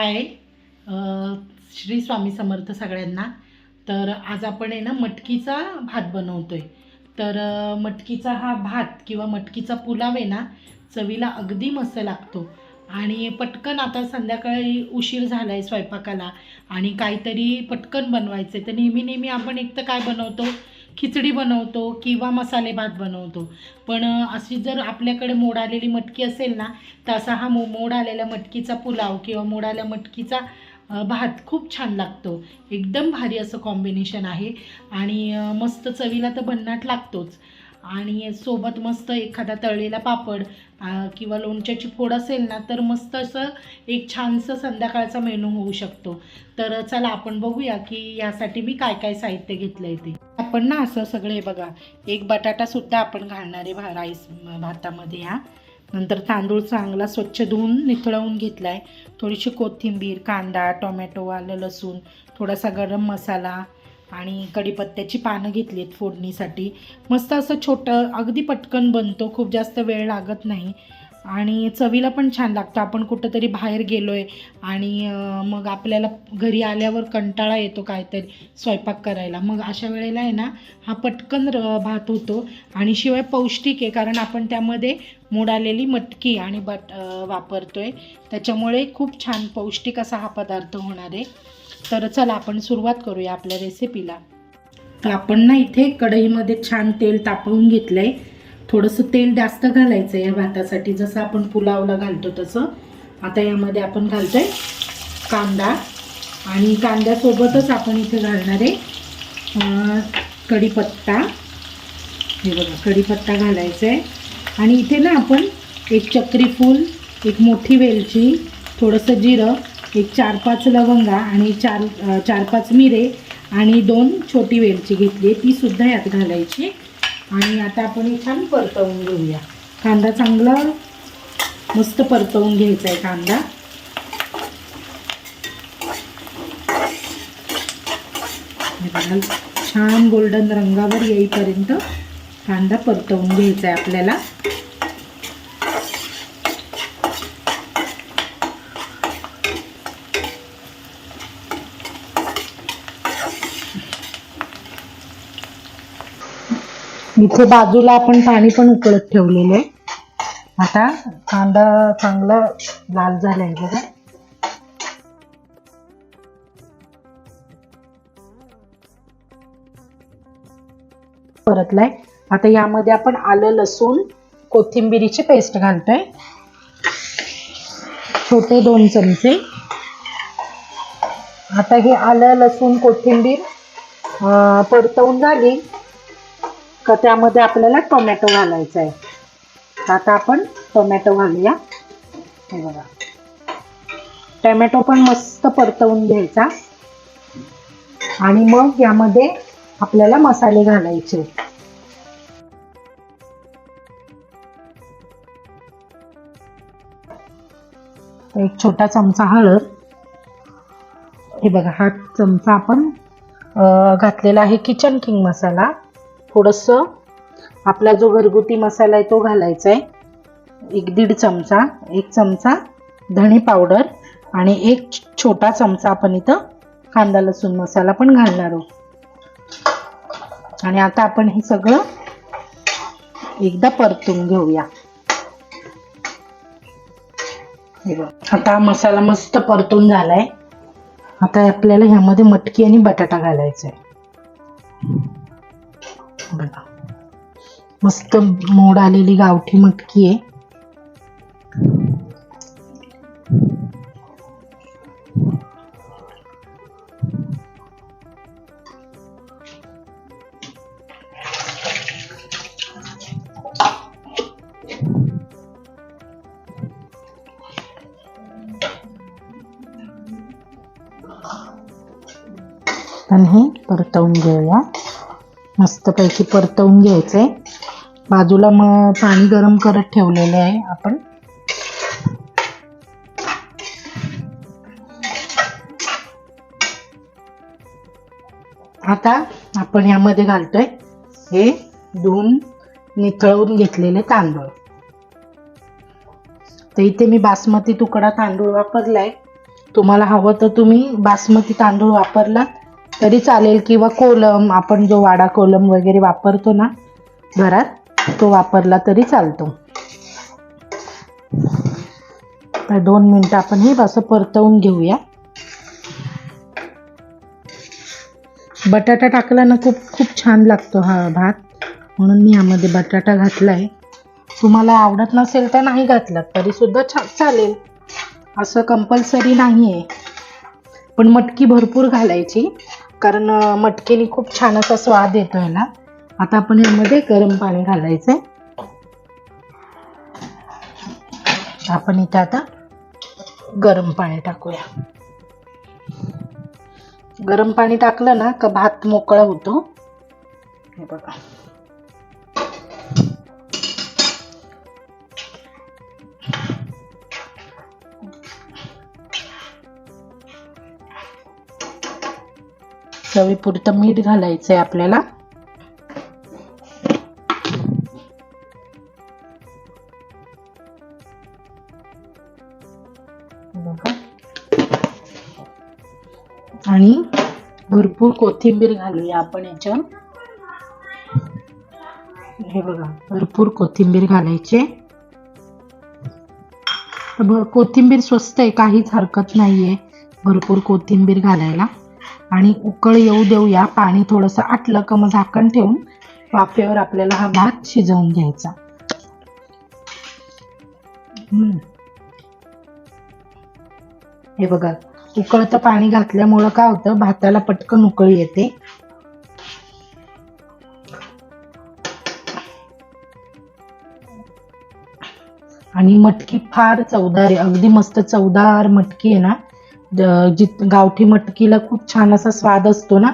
हाय श्री स्वामी समर्थ सगळ्यांना. तर आज आपण आहे ना मटकीचा भात बनवतो आहे तर मटकीचा हा भात किंवा मटकीचा पुलाव आहे ना चवीला अगदी मस्त लागतो. आणि पटकन आता संध्याकाळी उशीर झाला आहे स्वयंपाकाला आणि काहीतरी पटकन बनवायचं आहे तर नेहमी नेहमी आपण एक तर काय बनवतो? खिचडी बनवतो किंवा मसाले भात बनवतो. पण अशी जर आपल्याकडे मोड आलेली मटकी असेल ना तर असा हा मो मोड आलेल्या मटकीचा पुलाव किंवा मोड आल्या मटकीचा भात खूप छान लागतो. एकदम भारी असं कॉम्बिनेशन आहे. आणि मस्त चवीला तर भन्नाट लागतोच. आणि सोबत मस्त एखादा तळलेला पापड किंवा लोणच्याची फोड असेल ना तर मस्त असं एक छानसं संध्याकाळचा मेनू होऊ शकतो. तर चला आपण बघूया की यासाठी मी काय काय साहित्य घेतलं आहे ते. आपण ना असं सगळे बघा एक बटाटासुद्धा आपण घालणार आहे भा राईस भातामध्ये हा. नंतर तांदूळ चांगला स्वच्छ धुवून निथळवून घेतला आहे थोडीशी कोथिंबीर कांदा टोमॅटो आलं लसूण थोडासा गरम मसाला आणि कढीपत्त्याची पानं घेतली आहेत फोडणीसाठी. मस्त असं छोटं अगदी पटकन बनतो खूप जास्त वेळ लागत नाही. आणि चवीला पण छान लागतं. आपण कुठंतरी बाहेर गेलो आहे आणि मग आपल्याला घरी आल्यावर कंटाळा येतो काहीतरी स्वयंपाक करायला. मग अशा वेळेला आहे ना हा पटकन र भात होतो आणि शिवाय पौष्टिक आहे कारण आपण त्यामध्ये मोड आलेली मटकी आणि बट वापरतो आहे त्याच्यामुळे खूप छान पौष्टिक असा हा पदार्थ होणार आहे. तर चला आपण सुरुवात करूया आपल्या रेसिपीला तर आपण ना इथे कढईमध्ये छान तेल तापवून घेतलं आहे थोडंसं तेल जास्त घालायचं आहे या भातासाठी. जसं आपण पुलावला घालतो तसं. आता यामध्ये आपण घालतो आहे कांदा. आणि कांद्यासोबतच आपण इथे घालणार आहे कढीपत्ता. हे बघा कढीपत्ता घालायचा आहे आणि इथे ना आपण एक चक्रीफूल एक मोठी वेलची थोडंसं जिरं एक चार पाच लवंगा आणि चार चार पाच मिरे आणि दोन छोटी वेलची घेतली आहे. तीसुद्धा यात घालायची. आणि आता आपण हे छान परतवून घेऊया. कांदा चांगला मस्त परतवून घ्यायचा आहे कांदा छान गोल्डन रंगावर येईपर्यंत कांदा परतवून घ्यायचा आहे आपल्याला. इथे बाजूला आपण पाणी पण उकळत ठेवलेलं आहे. आता कांदा चांगला लाल झाला आहे बघा. परतलाय. आता यामध्ये आपण आलं लसूण कोथिंबिरीची पेस्ट घालतोय. छोटे दोन चमचे. आता हे आलं लसूण कोथिंबीर परतवून झाली. तर त्यामध्ये आपल्याला टोमॅटो घालायचा आहे तर आता आपण टोमॅटो घालूया. हे बघा. टोमॅटो पण मस्त परतवून घ्यायचा. आणि मग यामध्ये आपल्याला मसाले घालायचे. एक छोटा चमचा हळद. हे बघा हा चमचा आपण घातलेला आहे किचन किंग मसाला. थोडंसं आपला जो घरगुती मसाला आहे तो घालायचा आहे. एक दीड चमचा एक चमचा धणे पावडर आणि एक छोटा चमचा आपण इथं कांदा लसूण मसाला पण घालणार आहोत. आणि आता आपण हे सगळं एकदा परतून घेऊया. हे बघ. आता मसाला मस्त परतून झालाय. आता आपल्याला ह्यामध्ये मटकी आणि बटाटा घालायचा आहे. बघा. मस्त मोड आलेली गावठी मटकी आहे. आणि हे परतवून घेऊया. मस्तपैकी परतवून घ्यायचं आहे बाजूला मग पाणी गरम करत ठेवलेले आहे आपण. आता आपण यामध्ये घालतोय हे धुवून निथळवून घेतलेले तांदूळ. तर इथे मी बासमती तुकडा तांदूळ वापरलाय. तुम्हाला हवं तर तुम्ही बासमती तांदूळ वापरला तरी चालेल किंवा कोलम आपण जो वाडा कोलम वगैरे वापरतो ना घरात तो वापरला तरी चालतो. तर दोन मिनटं आपण हे असं परतवून घेऊया. बटाटा टाकला ना खूप खूप छान लागतो हा भात. म्हणून मी यामध्ये बटाटा घातला आहे तुम्हाला आवडत नसेल तर नाही घातला तरी सुद्धा छान चालेल. असं कंपल्सरी नाही आहे पण मटकी भरपूर घालायची. कारण मटकेनी मटकीने खूप छान असा स्वाद येतो याला आता आपण यामध्ये गरम पाणी घालायचंय. आपण इथे आता गरम पाणी टाकूया. गरम पाणी टाकलं ना का भात मोकळा होतो. हे बघा. चवीपुरतं मीठ आहे आपल्याला. आणि भरपूर कोथिंबीर घालूया आपण याच्यावर. हे बघा भरपूर कोथिंबीर घालायचे. कोथिंबीर स्वस्त आहे काहीच हरकत नाहीये भरपूर कोथिंबीर घालायला. आणि उकळ येऊ देऊया पाणी थोडंसं आटलं का मग झाकण ठेवून वाफेवर आपल्याला हा भात शिजवून घ्यायचा. हे बघा उकळतं पाणी घातल्यामुळं काय होतं भाताला पटकन उकळी येते. आणि मटकी फार चवदार आहे अगदी मस्त चवदार मटकी आहे ना. जित गावठी मटकीला खूप छान असा स्वाद असतो ना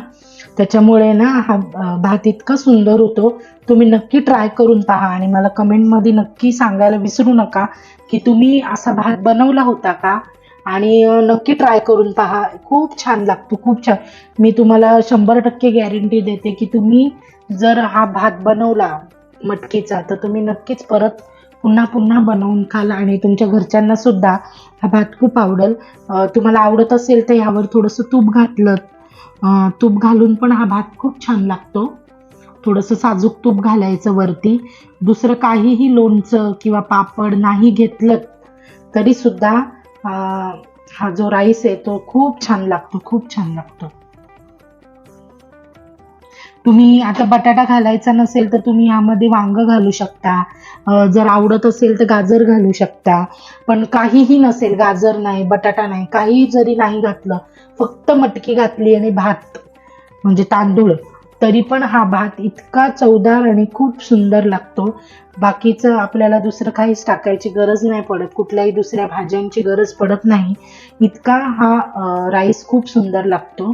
त्याच्यामुळे ना हा भात इतका सुंदर होतो. तुम्ही नक्की ट्राय करून पहा आणि मला कमेंटमध्ये नक्की सांगायला विसरू नका की तुम्ही असा भात बनवला होता का? आणि नक्की ट्राय करून पहा. खूप छान लागतो खूप छान. मी तुम्हाला शंभर टक्के गॅरंटी देते की तुम्ही जर हा भात बनवला मटकीचा तर तुम्ही नक्कीच परत पुन्हा पुन्हा बनवून खाल आणि तुमच्या घरच्यांना सुद्धा हा भात खूप आवडेल. तुम्हाला आवडत असेल तर ह्यावर थोडंसं तूप घातलं. तूप घालून पण हा भात खूप छान लागतो. थोडंसं साजूक तूप घालायचं वरती. दुसरं काहीही लोणचं किंवा पापड नाही घेतलं तरीसुद्धा हा जो राईस आहे तो खूप छान लागतो खूप छान लागतो. तुम्ही आता बटाटा घालायचा नसेल तर तुम्ही यामध्ये वांगं घालू शकता. जर आवडत असेल तर गाजर घालू शकता. पण काहीही नसेल गाजर नाही बटाटा नाही काही जरी नाही घातलं फक्त मटकी घातली आणि भात म्हणजे तांदूळ तरी पण हा भात इतका चवदार आणि खूप सुंदर लागतो. बाकीचं आपल्याला दुसरं काहीच टाकायची गरज नाही पडत. कुठल्याही दुसऱ्या भाज्यांची गरज पडत नाही. इतका हा राईस खूप सुंदर लागतो.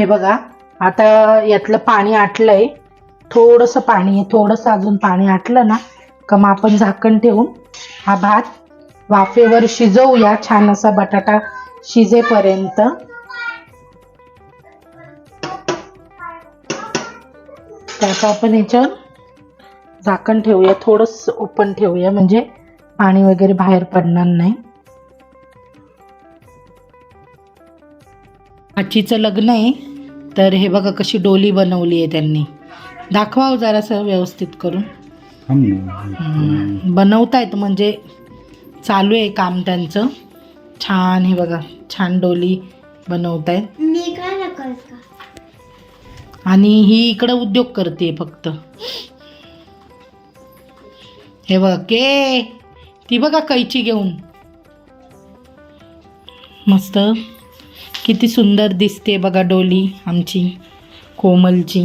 हे बघा आता यातलं पाणी आटलंय. थोडंसं पाणी आहे थोडंसं अजून पाणी आटलं ना का मग आपण झाकण ठेवून हा भात वाफेवर शिजवूया छान असा बटाटा शिजेपर्यंत. त्याचं आपण याच्यावर झाकण ठेवूया थोडंसं ओपन ठेवूया म्हणजे पाणी वगैरे बाहेर पडणार नाही. आजीचं लग्न आहे. तर हे बघा कशी डोली बनवली आहे त्यांनी. दाखवा जरासं व्यवस्थित करून. हम्म, बनवतायत म्हणजे चालू आहे काम त्यांचं. छान हे बघा छान डोली बनवतायत. मी काय नकल का? आणि ही इकडं उद्योग करते फक्त. हे बघ के? ती बघा कैची घेऊन. मस्त. किती सुंदर दिसते बघा डोली आमची कोमलची.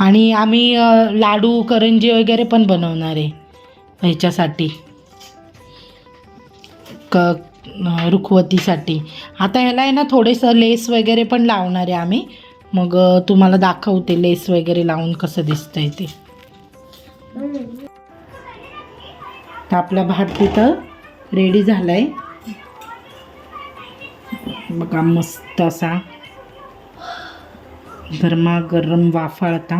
आणि आम्ही लाडू करंजी वगैरे पण बनवणार आहे ह्याच्यासाठी. क रुखवतीसाठी. आता ह्याला आहे ना थोडेसं लेस वगैरे पण लावणार आहे आम्ही. मग तुम्हाला दाखवते लेस वगैरे लावून कसं दिसतंय ते. आपला भात तिथं रेडी झालाय. बघा मस्त असा गरमागरम वाफाळता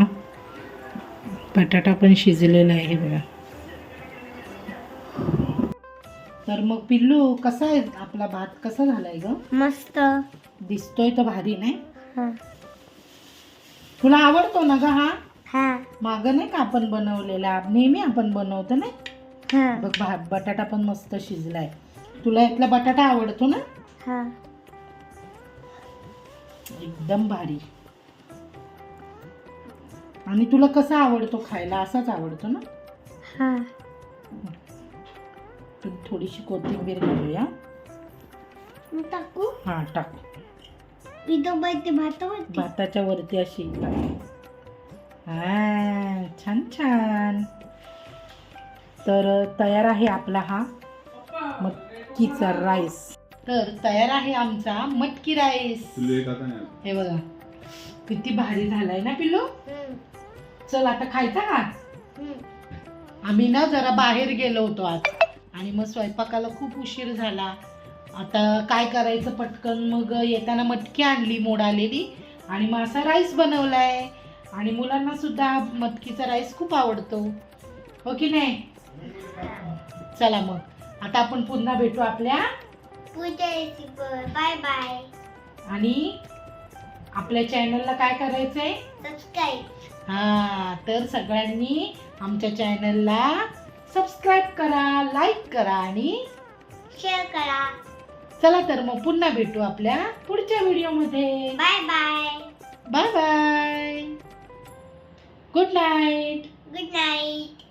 बटाटा पण शिजलेला आहे बघा. तर मग पिल्लू कसा आहे आपला भात? कसा झालाय ग? मस्त. दिसतोय तर भारी नाही? तुला आवडतो ना ग हा? माग नाही का आपण बनवलेला? नेहमी आपण बनवतो ना बघ भात बटाटा पण मस्त शिजलाय. तुला यातला बटाटा आवडतो ना? हा. एकदम भारी. आणि तुला कसा आवडतो खायला? असाच आवडतो ना? हा. थोडीशी कोथिंबीर घालूया. टाकू? हा टाक. इथं भाताच्या वरती अशी हा छान छान. तर तयार आहे आपला हा मटकीचा राईस. तर तयार आहे आमचा मटकी राईस. हे बघा किती भारी झालाय ना पिल्लू? चल आता खायचा का. आम्ही ना जरा बाहेर गेलो होतो आज आणि मग स्वयंपाकाला खूप उशीर झाला. आता काय करायचं पटकन? मग येताना मटकी आणली मोड आलेली आणि मग असा राईस बनवलाय. आणि मुलांना सुद्धा मटकीचा राईस खूप आवडतो. हो की नाही? चला मग. आता आपण पुन्हा भेटू आपल्या रेसिपीवर बाय बाय आणि आपल्या चॅनलला काय करायचंय? सबस्क्राईब हा तर सगळ्यांनी आमच्या चॅनलला सबस्क्राईब करा लाईक करा आणि शेअर करा. चला तर मग पुन्हा भेटू आपल्या पुढच्या व्हिडिओमध्ये bye bye bye bye good night good night